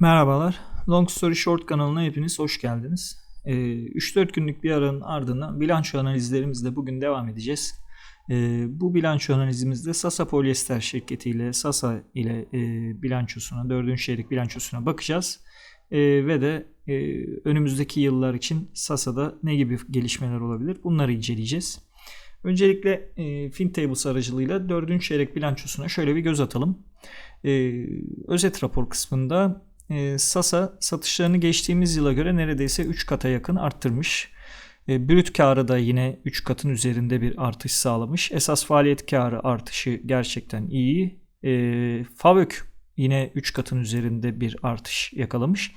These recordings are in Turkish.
Merhabalar. Long Story Short kanalına hepiniz hoş geldiniz. Ee, 3-4 günlük bir aranın ardından bilanço analizlerimizle bugün devam edeceğiz. Ee, bu bilanço analizimizde Sasa Polyester şirketi ile Sasa ile e, bilançosuna, 4. çeyrek bilançosuna bakacağız. Ee, ve de e, önümüzdeki yıllar için Sasa'da ne gibi gelişmeler olabilir bunları inceleyeceğiz. Öncelikle e, FinTables aracılığıyla 4. çeyrek bilançosuna şöyle bir göz atalım. Ee, özet rapor kısmında e, Sasa satışlarını geçtiğimiz yıla göre neredeyse 3 kata yakın arttırmış. E, brüt karı da yine 3 katın üzerinde bir artış sağlamış. Esas faaliyet karı artışı gerçekten iyi. E, Favök yine 3 katın üzerinde bir artış yakalamış.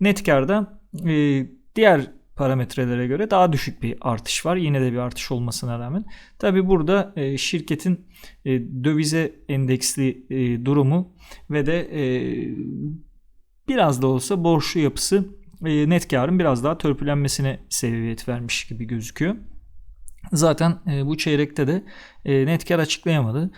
Net karda e, diğer parametrelere göre daha düşük bir artış var. Yine de bir artış olmasına rağmen. Tabi burada e, şirketin e, dövize endeksli e, durumu ve de biraz da olsa borçlu yapısı e, net karın biraz daha törpülenmesine sebebiyet vermiş gibi gözüküyor. Zaten e, bu çeyrekte de e, net kar açıklayamadı.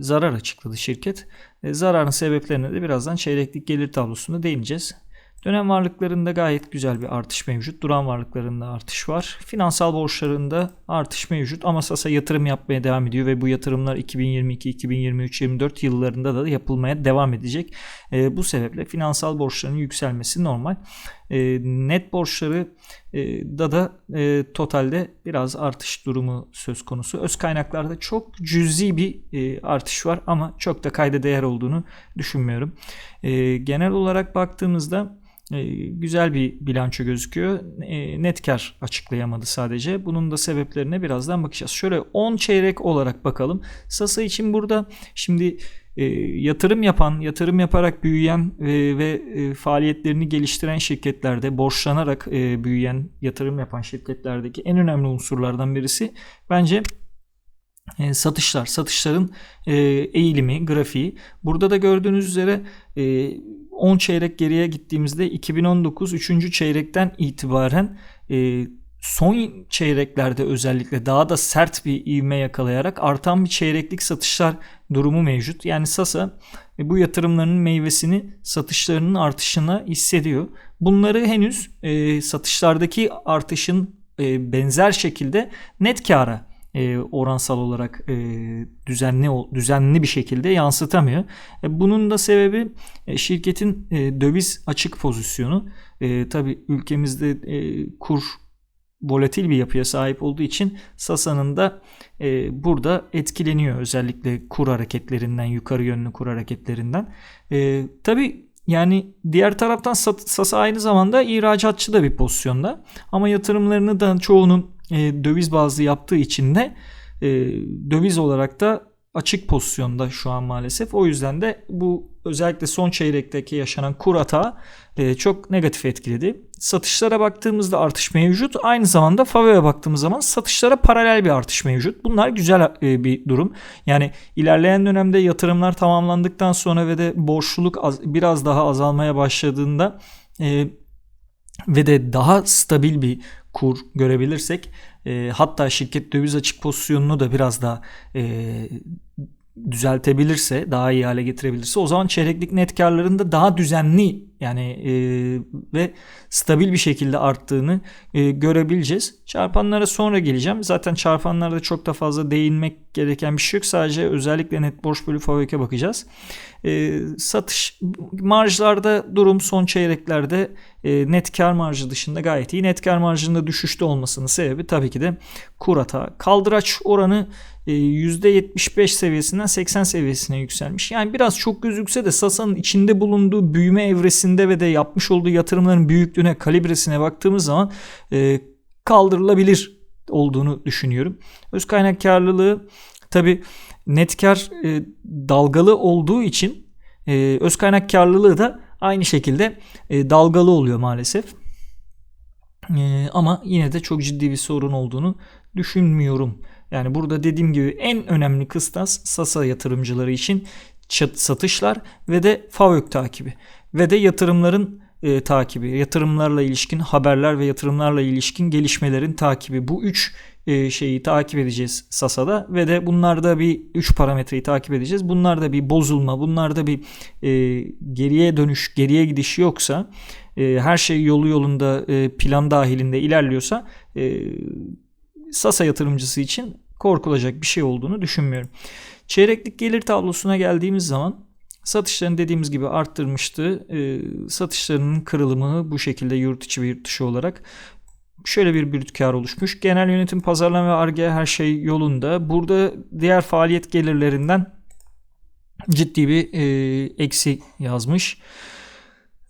Zarar açıkladı şirket. Zararın sebeplerine de birazdan çeyreklik gelir tablosunda değineceğiz. Dönem varlıklarında gayet güzel bir artış mevcut. Duran varlıklarında artış var. Finansal borçlarında artış mevcut ama Sasa yatırım yapmaya devam ediyor ve bu yatırımlar 2022, 2023, 2024 yıllarında da yapılmaya devam edecek. E, bu sebeple finansal borçların yükselmesi normal. E, net borçları e, da da e, totalde biraz artış durumu söz konusu. Öz kaynaklarda çok cüzi bir e, artış var ama çok da kayda değer olduğunu düşünmüyorum. E, genel olarak baktığımızda e, güzel bir bilanço gözüküyor. E, net kar açıklayamadı sadece. Bunun da sebeplerine birazdan bakacağız. Şöyle 10 çeyrek olarak bakalım. Sasa için burada şimdi e, yatırım yapan, yatırım yaparak büyüyen ve faaliyetlerini geliştiren şirketlerde borçlanarak büyüyen, yatırım yapan şirketlerdeki en önemli unsurlardan birisi bence satışlar, satışların eğilimi, grafiği. Burada da gördüğünüz üzere 10 çeyrek geriye gittiğimizde 2019 3. çeyrekten itibaren e, son çeyreklerde özellikle daha da sert bir ivme yakalayarak artan bir çeyreklik satışlar durumu mevcut. Yani Sasa e, bu yatırımlarının meyvesini satışlarının artışına hissediyor. Bunları henüz e, satışlardaki artışın e, benzer şekilde net kara e, oransal olarak e, düzenli düzenli bir şekilde yansıtamıyor. E, bunun da sebebi e, şirketin e, döviz açık pozisyonu. E, Tabi ülkemizde e, kur volatil bir yapıya sahip olduğu için Sasa'nın da e, burada etkileniyor özellikle kur hareketlerinden yukarı yönlü kur hareketlerinden. E, Tabi yani diğer taraftan Sasa aynı zamanda ihracatçı da bir pozisyonda ama yatırımlarını da çoğunun e, döviz bazlı yaptığı için de e, döviz olarak da açık pozisyonda şu an maalesef. O yüzden de bu özellikle son çeyrekteki yaşanan kur hata e, çok negatif etkiledi. Satışlara baktığımızda artış mevcut. Aynı zamanda Fave'ye baktığımız zaman satışlara paralel bir artış mevcut. Bunlar güzel e, bir durum. Yani ilerleyen dönemde yatırımlar tamamlandıktan sonra ve de borçluluk az, biraz daha azalmaya başladığında e, ve de daha stabil bir kur görebilirsek e, hatta şirket döviz açık pozisyonunu da biraz daha e, düzeltebilirse, daha iyi hale getirebilirse o zaman çeyreklik net karların da daha düzenli yani e, ve stabil bir şekilde arttığını e, görebileceğiz. Çarpanlara sonra geleceğim. Zaten çarpanlarda çok da fazla değinmek gereken bir şey yok. Sadece özellikle net borç bölü FAVÖK'e bakacağız. E, satış marjlarda durum son çeyreklerde e, net kar marjı dışında gayet iyi. Net kar marjında düşüşte olmasının sebebi tabii ki de kur hata. Kaldıraç oranı %75 e, seviyesinden 80 seviyesine yükselmiş. Yani biraz çok gözükse de Sasa'nın içinde bulunduğu büyüme evresinde ve de yapmış olduğu yatırımların büyüklüğüne, kalibresine baktığımız zaman e, kaldırılabilir olduğunu düşünüyorum. Öz kaynak karlılığı tabi net kar e, dalgalı olduğu için e, öz kaynak karlılığı da aynı şekilde e, dalgalı oluyor maalesef. E, ama yine de çok ciddi bir sorun olduğunu düşünmüyorum. Yani burada dediğim gibi en önemli kıstas Sasa yatırımcıları için satışlar ve de FAVÖK takibi ve de yatırımların e, takibi, yatırımlarla ilişkin haberler ve yatırımlarla ilişkin gelişmelerin takibi. Bu üç e, şeyi takip edeceğiz Sasa'da ve de bunlarda bir 3 parametreyi takip edeceğiz. Bunlarda bir bozulma, bunlarda bir e, geriye dönüş, geriye gidiş yoksa e, her şey yolu yolunda e, plan dahilinde ilerliyorsa e, Sasa yatırımcısı için korkulacak bir şey olduğunu düşünmüyorum. Çeyreklik gelir tablosuna geldiğimiz zaman satışlarını dediğimiz gibi arttırmıştı. E, satışlarının kırılımı bu şekilde yurt içi ve yurt dışı olarak şöyle bir brüt kar oluşmuş. Genel yönetim, pazarlama ve arge her şey yolunda. Burada diğer faaliyet gelirlerinden ciddi bir e, eksi yazmış.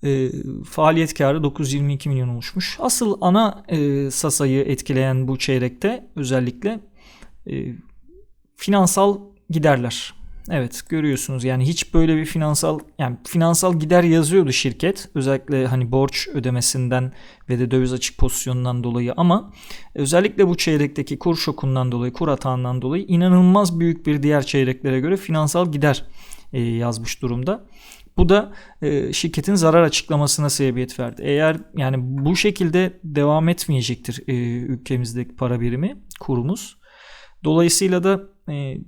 E, faaliyet karı 922 milyon oluşmuş. Asıl ana e, Sasa'yı etkileyen bu çeyrekte özellikle e, finansal giderler. Evet görüyorsunuz yani hiç böyle bir finansal yani finansal gider yazıyordu şirket özellikle hani borç ödemesinden ve de döviz açık pozisyonundan dolayı ama özellikle bu çeyrekteki kur şokundan dolayı kur atağından dolayı inanılmaz büyük bir diğer çeyreklere göre finansal gider e, yazmış durumda. Bu da e, şirketin zarar açıklamasına sebebiyet verdi. Eğer yani bu şekilde devam etmeyecektir e, ülkemizdeki para birimi kurumuz. Dolayısıyla da e,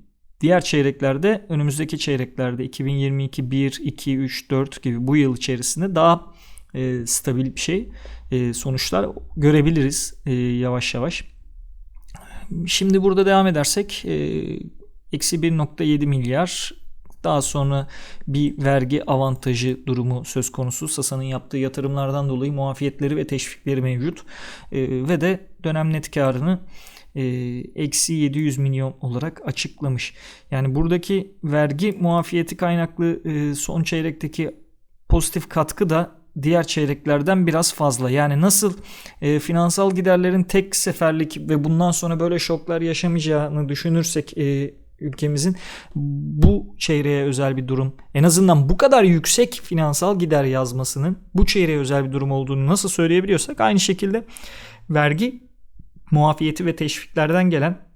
diğer çeyreklerde önümüzdeki çeyreklerde 2022 1, 2, 3, 4 gibi bu yıl içerisinde daha e, stabil bir şey e, sonuçlar görebiliriz e, yavaş yavaş. Şimdi burada devam edersek e, eksi 1.7 milyar daha sonra bir vergi avantajı durumu söz konusu. Sasa'nın yaptığı yatırımlardan dolayı muafiyetleri ve teşvikleri mevcut. E, ve de dönem net karını eksi 700 milyon olarak açıklamış. Yani buradaki vergi muafiyeti kaynaklı e, son çeyrekteki pozitif katkı da diğer çeyreklerden biraz fazla. Yani nasıl e, finansal giderlerin tek seferlik ve bundan sonra böyle şoklar yaşamayacağını düşünürsek e, ülkemizin bu çeyreğe özel bir durum en azından bu kadar yüksek finansal gider yazmasının bu çeyreğe özel bir durum olduğunu nasıl söyleyebiliyorsak aynı şekilde vergi muafiyeti ve teşviklerden gelen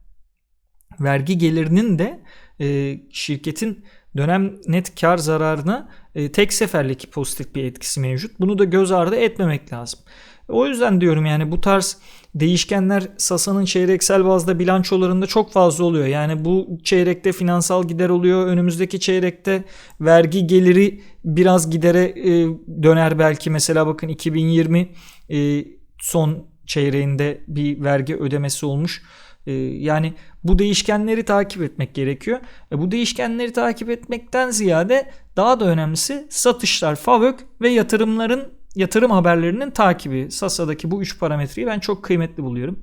vergi gelirinin de e, şirketin dönem net kar zararına e, tek seferlik pozitif bir etkisi mevcut. Bunu da göz ardı etmemek lazım. O yüzden diyorum yani bu tarz değişkenler Sasa'nın çeyreksel bazda bilançolarında çok fazla oluyor. Yani bu çeyrekte finansal gider oluyor. Önümüzdeki çeyrekte vergi geliri biraz gidere e, döner belki. Mesela bakın 2020 e, son çeyreğinde bir vergi ödemesi olmuş. Ee, yani bu değişkenleri takip etmek gerekiyor. E, bu değişkenleri takip etmekten ziyade daha da önemlisi satışlar, FAVÖK ve yatırımların yatırım haberlerinin takibi. Sasa'daki bu üç parametreyi ben çok kıymetli buluyorum.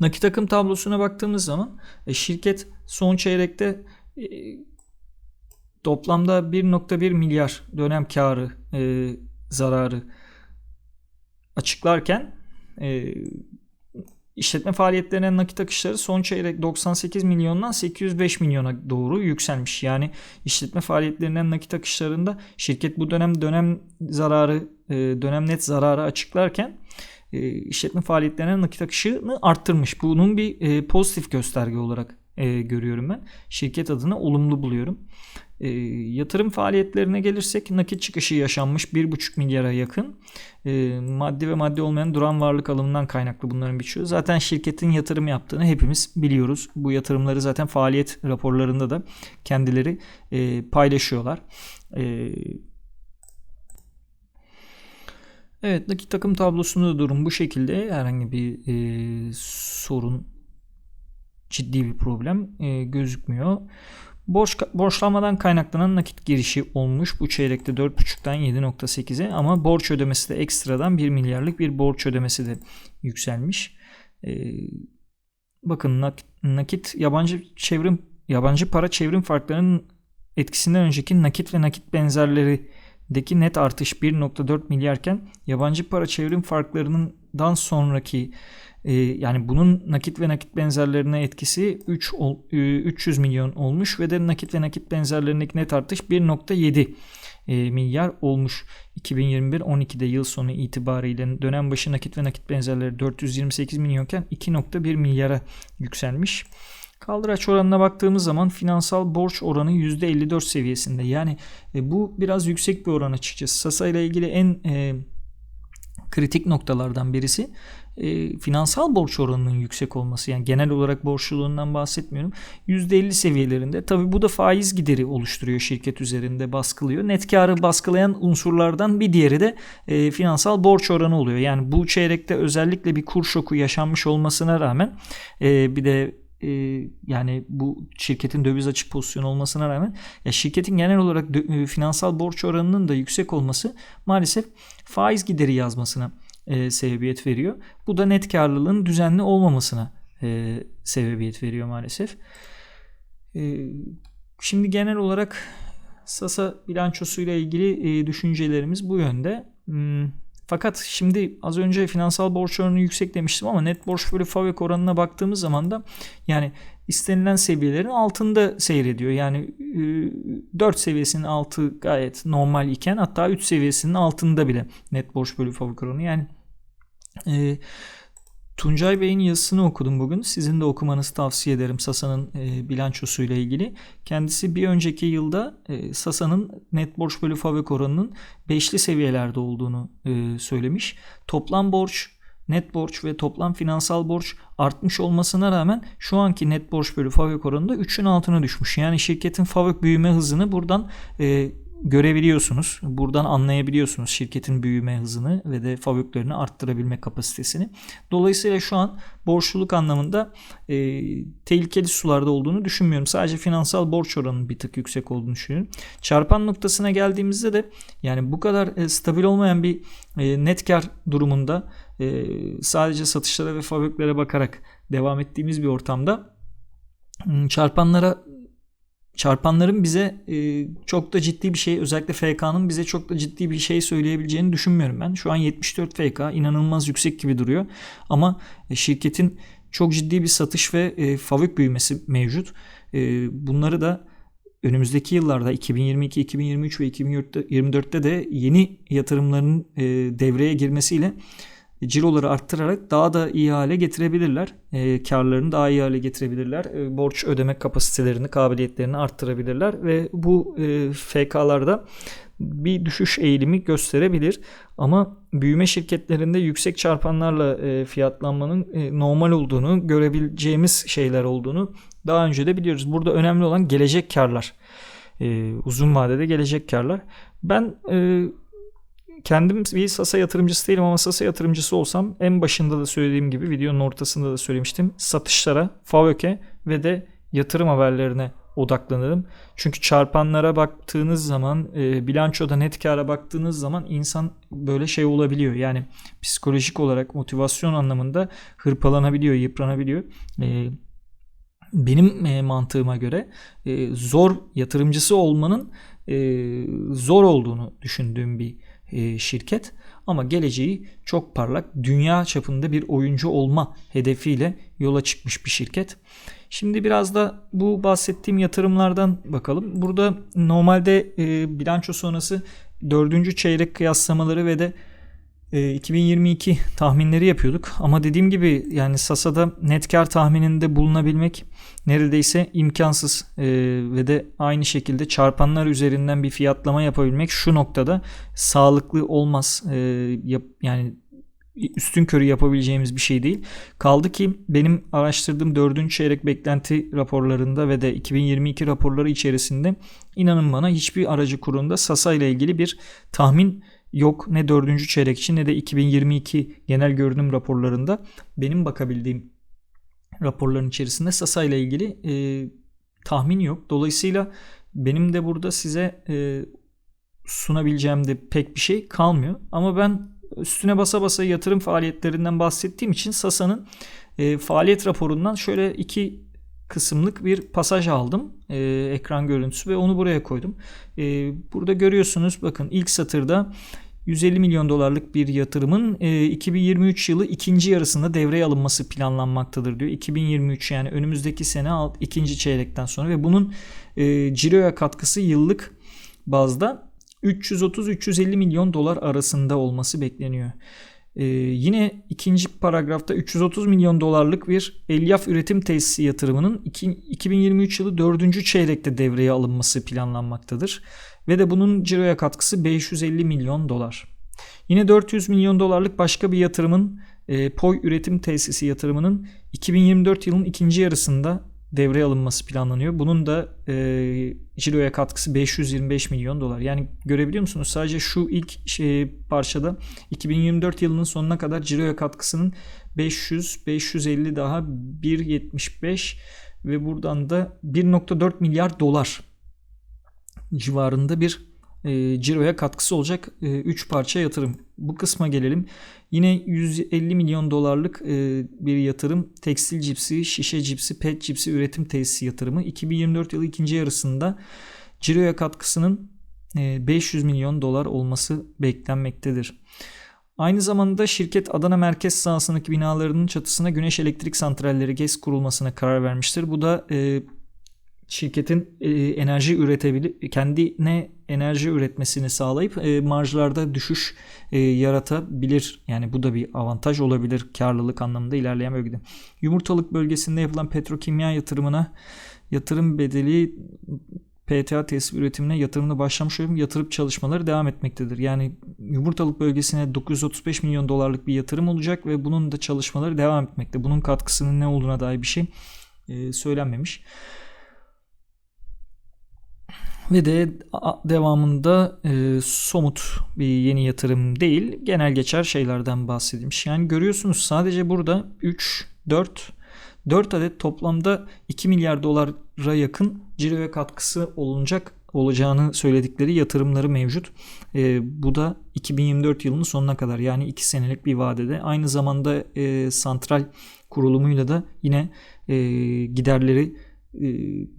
Nakit akım tablosuna baktığımız zaman e, şirket son çeyrekte e, toplamda 1.1 milyar dönem karı zararı açıklarken e, işletme faaliyetlerine nakit akışları son çeyrek 98 milyondan 805 milyona doğru yükselmiş. Yani işletme faaliyetlerinden nakit akışlarında şirket bu dönem dönem zararı e, dönem net zararı açıklarken e, işletme faaliyetlerine nakit akışını arttırmış. Bunun bir e, pozitif gösterge olarak görüyorum ben. Şirket adına olumlu buluyorum. E, yatırım faaliyetlerine gelirsek nakit çıkışı yaşanmış 1,5 milyara yakın. E, maddi ve maddi olmayan duran varlık alımından kaynaklı bunların birçoğu. Zaten şirketin yatırım yaptığını hepimiz biliyoruz. Bu yatırımları zaten faaliyet raporlarında da kendileri e, paylaşıyorlar. E, Evet nakit takım tablosunda da durum bu şekilde. Herhangi bir e, sorun ciddi bir problem e, gözükmüyor. Borç, borçlanmadan kaynaklanan nakit girişi olmuş bu çeyrekte 4.5'tan 7.8'e ama borç ödemesi de ekstradan 1 milyarlık bir borç ödemesi de yükselmiş. Ee, bakın nakit, nakit yabancı çevrim yabancı para çevrim farklarının etkisinden önceki nakit ve nakit benzerlerindeki net artış 1.4 milyarken yabancı para çevrim farklarından sonraki ee, yani bunun nakit ve nakit benzerlerine etkisi 3 300 milyon olmuş ve de nakit ve nakit benzerlerindeki net artış 1.7 e, milyar olmuş. 2021-12'de yıl sonu itibariyle dönem başı nakit ve nakit benzerleri 428 milyonken 2.1 milyara yükselmiş. Kaldıraç oranına baktığımız zaman finansal borç oranı %54 seviyesinde. Yani e, bu biraz yüksek bir oran açıkçası. Sasa ile ilgili en e, kritik noktalardan birisi e, finansal borç oranının yüksek olması yani genel olarak borçluluğundan bahsetmiyorum. %50 seviyelerinde. Tabii bu da faiz gideri oluşturuyor şirket üzerinde baskılıyor. Net karı baskılayan unsurlardan bir diğeri de e, finansal borç oranı oluyor. Yani bu çeyrekte özellikle bir kur şoku yaşanmış olmasına rağmen e, bir de e, yani bu şirketin döviz açık pozisyonu olmasına rağmen ya şirketin genel olarak dö- e, finansal borç oranının da yüksek olması maalesef faiz gideri yazmasına e, sebebiyet veriyor. Bu da net karlılığın düzenli olmamasına e, sebebiyet veriyor maalesef. E, şimdi genel olarak Sasa bilançosuyla ilgili e, düşüncelerimiz bu yönde. Hmm, fakat şimdi az önce finansal borç oranı yüksek demiştim ama net borç bölü FAVÖK oranına baktığımız zaman da yani istenilen seviyelerin altında seyrediyor. Yani e, 4 seviyesinin altı gayet normal iken hatta 3 seviyesinin altında bile net borç bölü FAVÖK oranı. Yani e, Tuncay Bey'in yazısını okudum bugün. Sizin de okumanızı tavsiye ederim Sasa'nın e, bilançosuyla ilgili. Kendisi bir önceki yılda e, Sasa'nın net borç bölü fabrik oranının beşli seviyelerde olduğunu e, söylemiş. Toplam borç, net borç ve toplam finansal borç artmış olmasına rağmen şu anki net borç bölü fabrik oranında 3'ün altına düşmüş. Yani şirketin fabrik büyüme hızını buradan e, görebiliyorsunuz. Buradan anlayabiliyorsunuz şirketin büyüme hızını ve de fabriklerini arttırabilme kapasitesini. Dolayısıyla şu an borçluluk anlamında e, tehlikeli sularda olduğunu düşünmüyorum. Sadece finansal borç oranının bir tık yüksek olduğunu düşünüyorum. Çarpan noktasına geldiğimizde de yani bu kadar e, stabil olmayan bir e, net kar durumunda e, sadece satışlara ve fabriklere bakarak devam ettiğimiz bir ortamda çarpanlara çarpanların bize e, çok da ciddi bir şey özellikle FK'nın bize çok da ciddi bir şey söyleyebileceğini düşünmüyorum ben. Şu an 74 FK inanılmaz yüksek gibi duruyor ama e, şirketin çok ciddi bir satış ve e, fabrik büyümesi mevcut. E, bunları da önümüzdeki yıllarda 2022, 2023 ve 2024'te de yeni yatırımların e, devreye girmesiyle ciroları arttırarak daha da iyi hale getirebilirler. E, karlarını daha iyi hale getirebilirler. E, borç ödeme kapasitelerini, kabiliyetlerini arttırabilirler ve bu e, FK'larda bir düşüş eğilimi gösterebilir. Ama büyüme şirketlerinde yüksek çarpanlarla e, fiyatlanmanın e, normal olduğunu, görebileceğimiz şeyler olduğunu daha önce de biliyoruz. Burada önemli olan gelecek karlar. E, uzun vadede gelecek karlar. Ben e, kendim bir Sasa yatırımcısı değilim ama Sasa yatırımcısı olsam en başında da söylediğim gibi videonun ortasında da söylemiştim. Satışlara, FAVÖK'e ve de yatırım haberlerine odaklanırım. Çünkü çarpanlara baktığınız zaman, e, bilançoda net kara baktığınız zaman insan böyle şey olabiliyor. Yani psikolojik olarak motivasyon anlamında hırpalanabiliyor, yıpranabiliyor. E, benim e, mantığıma göre e, zor yatırımcısı olmanın e, zor olduğunu düşündüğüm bir e, şirket ama geleceği çok parlak dünya çapında bir oyuncu olma hedefiyle yola çıkmış bir şirket. Şimdi biraz da bu bahsettiğim yatırımlardan bakalım. Burada normalde e, bilanço sonrası dördüncü çeyrek kıyaslamaları ve de 2022 ee, tahminleri yapıyorduk ama dediğim gibi yani Sasa'da net kar tahmininde bulunabilmek neredeyse imkansız ee, ve de aynı şekilde çarpanlar üzerinden bir fiyatlama yapabilmek şu noktada sağlıklı olmaz ee, yap, yani üstün körü yapabileceğimiz bir şey değil. Kaldı ki benim araştırdığım 4. çeyrek beklenti raporlarında ve de 2022 raporları içerisinde inanın bana hiçbir aracı kurunda Sasa ile ilgili bir tahmin yok ne dördüncü çeyrek için ne de 2022 genel görünüm raporlarında benim bakabildiğim raporların içerisinde Sasa ile ilgili e, tahmin yok. Dolayısıyla benim de burada size e, sunabileceğim de pek bir şey kalmıyor. Ama ben üstüne basa basa yatırım faaliyetlerinden bahsettiğim için Sasa'nın e, faaliyet raporundan şöyle iki kısımlık bir pasaj aldım e, ekran görüntüsü ve onu buraya koydum. E, burada görüyorsunuz bakın ilk satırda 150 milyon dolarlık bir yatırımın e, 2023 yılı ikinci yarısında devreye alınması planlanmaktadır diyor. 2023 yani önümüzdeki sene ikinci çeyrekten sonra ve bunun e, ciroya katkısı yıllık bazda 330-350 milyon dolar arasında olması bekleniyor. Ee, yine ikinci paragrafta 330 milyon dolarlık bir elyaf üretim tesisi yatırımının iki, 2023 yılı 4. çeyrekte devreye alınması planlanmaktadır. Ve de bunun ciroya katkısı 550 milyon dolar. Yine 400 milyon dolarlık başka bir yatırımın e, POY üretim tesisi yatırımının 2024 yılın ikinci yarısında devreye alınması planlanıyor. Bunun da e, ciroya katkısı 525 milyon dolar. Yani görebiliyor musunuz? Sadece şu ilk şey, parçada 2024 yılının sonuna kadar ciroya katkısının 500, 550 daha 1.75 ve buradan da 1.4 milyar dolar civarında bir e, ciroya katkısı olacak 3 e, parça yatırım. Bu kısma gelelim. Yine 150 milyon dolarlık e, bir yatırım tekstil cipsi, şişe cipsi, pet cipsi üretim tesisi yatırımı. 2024 yılı ikinci yarısında ciroya katkısının e, 500 milyon dolar olması beklenmektedir. Aynı zamanda şirket Adana merkez sahasındaki binalarının çatısına güneş elektrik santralleri GES kurulmasına karar vermiştir. Bu da e, şirketin e, enerji üretebilir kendine enerji üretmesini sağlayıp e, marjlarda düşüş e, yaratabilir. Yani bu da bir avantaj olabilir karlılık anlamında ilerleyen bölgede. Yumurtalık bölgesinde yapılan petrokimya yatırımına yatırım bedeli PTA tesis üretimine yatırımına başlamış olup yatırım çalışmaları devam etmektedir. Yani yumurtalık bölgesine 935 milyon dolarlık bir yatırım olacak ve bunun da çalışmaları devam etmekte. Bunun katkısının ne olduğuna dair bir şey e, söylenmemiş. Ve de devamında e, somut bir yeni yatırım değil, genel geçer şeylerden bahsedilmiş. Yani görüyorsunuz sadece burada 3, 4, 4 adet toplamda 2 milyar dolara yakın ciroya katkısı olunacak olacağını söyledikleri yatırımları mevcut. E, bu da 2024 yılının sonuna kadar yani 2 senelik bir vadede. Aynı zamanda e, santral kurulumuyla da yine e, giderleri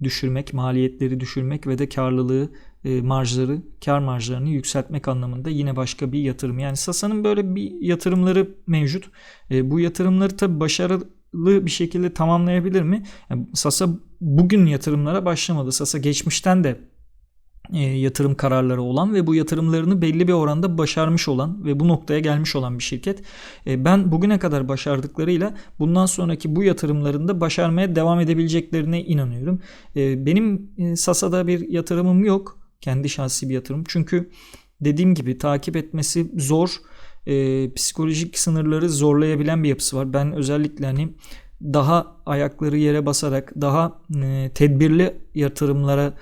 düşürmek, maliyetleri düşürmek ve de karlılığı, e, marjları, kar marjlarını yükseltmek anlamında yine başka bir yatırım. Yani Sasa'nın böyle bir yatırımları mevcut. E, bu yatırımları tabi başarılı bir şekilde tamamlayabilir mi? Sasa bugün yatırımlara başlamadı. Sasa geçmişten de e, yatırım kararları olan ve bu yatırımlarını belli bir oranda başarmış olan ve bu noktaya gelmiş olan bir şirket. E, ben bugüne kadar başardıklarıyla bundan sonraki bu yatırımlarında başarmaya devam edebileceklerine inanıyorum. E, benim Sasa'da bir yatırımım yok. Kendi şahsi bir yatırım. Çünkü dediğim gibi takip etmesi zor. Psikolojik sınırları zorlayabilen bir yapısı var. Ben özellikle hani daha ayakları yere basarak daha tedbirli yatırımlara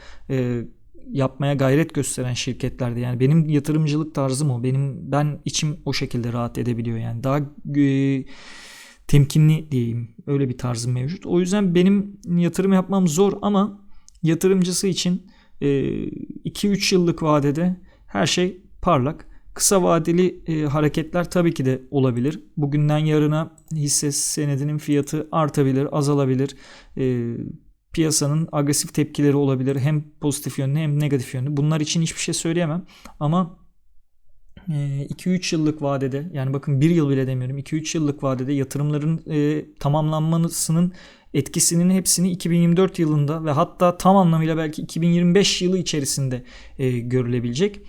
yapmaya gayret gösteren şirketlerde yani benim yatırımcılık tarzım o. Benim ben içim o şekilde rahat edebiliyor yani. Daha e, temkinli diyeyim. Öyle bir tarzım mevcut. O yüzden benim yatırım yapmam zor ama yatırımcısı için 2-3 e, yıllık vadede her şey parlak. Kısa vadeli e, hareketler tabii ki de olabilir. Bugünden yarına hisse senedinin fiyatı artabilir, azalabilir. E, piyasanın agresif tepkileri olabilir. Hem pozitif yönlü hem negatif yönlü. Bunlar için hiçbir şey söyleyemem. Ama 2-3 e, yıllık vadede yani bakın 1 yıl bile demiyorum 2-3 yıllık vadede yatırımların e, tamamlanmasının etkisinin hepsini 2024 yılında ve hatta tam anlamıyla belki 2025 yılı içerisinde e, görülebilecek.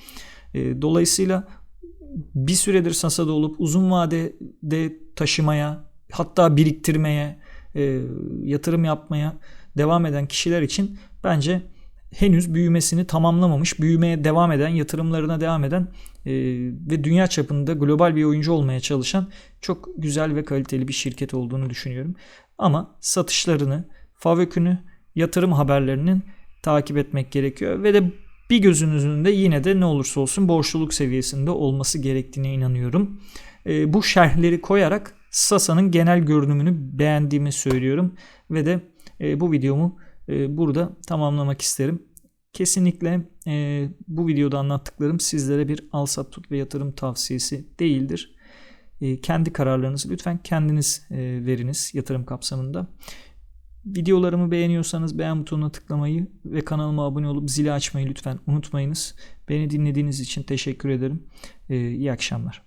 E, dolayısıyla bir süredir Sasa'da olup uzun vadede taşımaya hatta biriktirmeye e, yatırım yapmaya devam eden kişiler için bence henüz büyümesini tamamlamamış, büyümeye devam eden, yatırımlarına devam eden e, ve dünya çapında global bir oyuncu olmaya çalışan çok güzel ve kaliteli bir şirket olduğunu düşünüyorum. Ama satışlarını, favökünü, yatırım haberlerinin takip etmek gerekiyor ve de bir gözünüzün de yine de ne olursa olsun borçluluk seviyesinde olması gerektiğine inanıyorum. E, bu şerhleri koyarak Sasa'nın genel görünümünü beğendiğimi söylüyorum ve de e, bu videomu e, burada tamamlamak isterim. Kesinlikle e, bu videoda anlattıklarım sizlere bir al sat tut ve yatırım tavsiyesi değildir. E, kendi kararlarınızı lütfen kendiniz e, veriniz yatırım kapsamında. Videolarımı beğeniyorsanız beğen butonuna tıklamayı ve kanalıma abone olup zili açmayı lütfen unutmayınız. Beni dinlediğiniz için teşekkür ederim. E, iyi akşamlar.